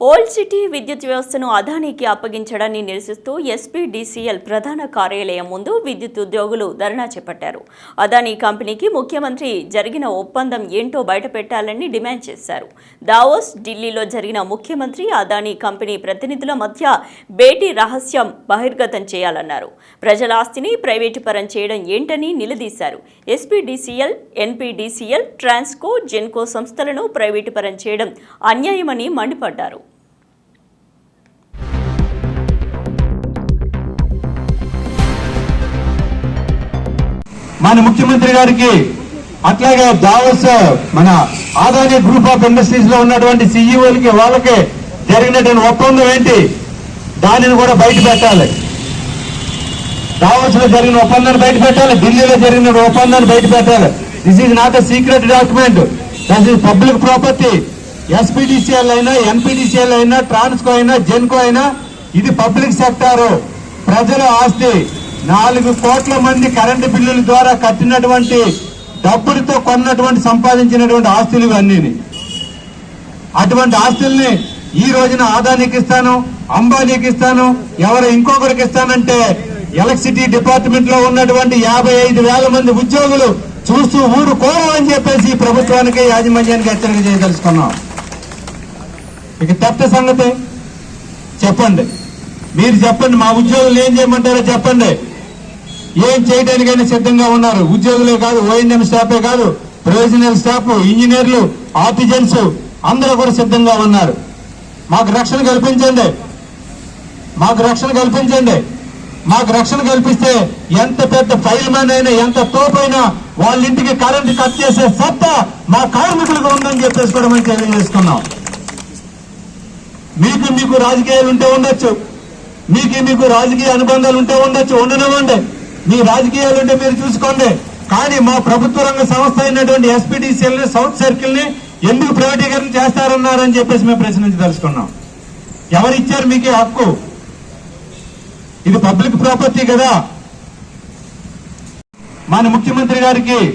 Old city విద్యుత్ వ్యవస్థను అదానీకి అప్పగించడాన్ని నిరసిస్తూ ఎస్పీడీసీఎల్ ప్రధాన కార్యాలయం ముందు విద్యుత్ ఉద్యోగులు ధర్నా చేపట్టారు. అదానీ కంపెనీకి ముఖ్యమంత్రి జరిగిన ఒప్పందం ఏంటో బయటపెట్టాలని డిమాండ్ చేశారు. దావోస్ ఢిల్లీలో జరిగిన ముఖ్యమంత్రి అదానీ కంపెనీ ప్రతినిధుల మధ్య భేటీ రహస్యం బహిర్గతం చేయాలన్నారు. ప్రజల ఆస్తిని ప్రైవేటు పరం చేయడం ఏంటని నిలదీశారు. ఎస్పీడీసీఎల్ ఎన్పీడీసీఎల్ ట్రాన్స్కో జెన్కో సంస్థలను ప్రైవేటు పరం చేయడం అన్యాయమని మండిపడ్డారు. మన ముఖ్యమంత్రి గారికి అట్లాగే దావస్ మన ఆదాని గ్రూప్ ఆఫ్ ఇండస్ట్రీస్లో ఉన్నటువంటి సిఇఓలకి వాళ్ళకి జరిగినటువంటి ఒప్పందం ఏంటి? దానిని కూడా బయట పెట్టాలి. దావస్లో జరిగిన ఒప్పందాన్ని బయట పెట్టాలి. ఢిల్లీలో జరిగిన ఒప్పందాన్ని బయట పెట్టాలి. This is not a secret document that is public property SPDCL అయినా ఎన్పీడీసీఎల్ అయినా ట్రాన్స్కో అయినా జెన్కో అయినా ఇది పబ్లిక్ సెక్టారు ప్రజల ఆస్తి. నాలుగు కోట్ల మంది కరెంటు బిల్లుల ద్వారా కట్టినటువంటి డబ్బులతో కొన్నటువంటి సంపాదించినటువంటి ఆస్తులు ఇవన్నీ అటువంటి ఆస్తుల్ని ఈ రోజున ఆదానికి ఇస్తాను అంబానీకి ఇస్తాను ఎవరు ఇంకొకరికి ఇస్తానంటే ఎలక్ట్రిసిటీ డిపార్ట్మెంట్లో ఉన్నటువంటి యాభై ఐదు వేల మంది ఉద్యోగులు చూస్తూ ఊరు కోరం అని చెప్పేసి ఈ ప్రభుత్వానికి యాజమాన్యానికి హెచ్చరిక చేయదలుచుకున్నాం. ఇక తప్ప సంగతి చెప్పండి. మీరు చెప్పండి మా ఉద్యోగులు ఏం చేయమంటారో చెప్పండి. ఏం చేయడానికైనా సిద్ధంగా ఉన్నారు. ఉద్యోగులే కాదు ఓఎన్ఎం స్టాఫే కాదు ప్రొవిజనల్ స్టాఫ్ ఇంజనీర్లు ఆర్టిజన్స్ అందరూ కూడా సిద్ధంగా ఉన్నారు. మాకు రక్షణ కల్పించండి. మాకు రక్షణ కల్పించండి. మాకు రక్షణ కల్పిస్తే ఎంత పెద్ద ఫైల్ మ్యాన్ అయినా ఎంత తోపైనా వాళ్ళ ఇంటికి కరెంట్ కట్ చేసే సత్తా మా కార్మికులకు ఉందని చెప్పేసి కూడా మేము తెలియజేసుకున్నాం. మీకు మీకు రాజకీయాలు ఉంటే ఉండొచ్చు. మీకు మీకు రాజకీయ అనుబంధాలు ఉంటే ఉండొచ్చు. ఉండనివ్వండి. మీ రాజకీయాలు ఉంటే మీరు చూసుకోండి. కానీ మా ప్రభుత్వ రంగ సంస్థ అయినటువంటి ఎస్పీడీసీఎల్ని సౌత్ సర్కిల్ని ఎందుకు ప్రైవేటీకరణ చేస్తారన్నారని చెప్పేసి మేము ప్రశ్నించి తెలుసుకున్నాం. ఎవరిచ్చారు మీకు హక్కు? ఇది పబ్లిక్ ప్రాపర్టీ కదా. మన ముఖ్యమంత్రి గారికి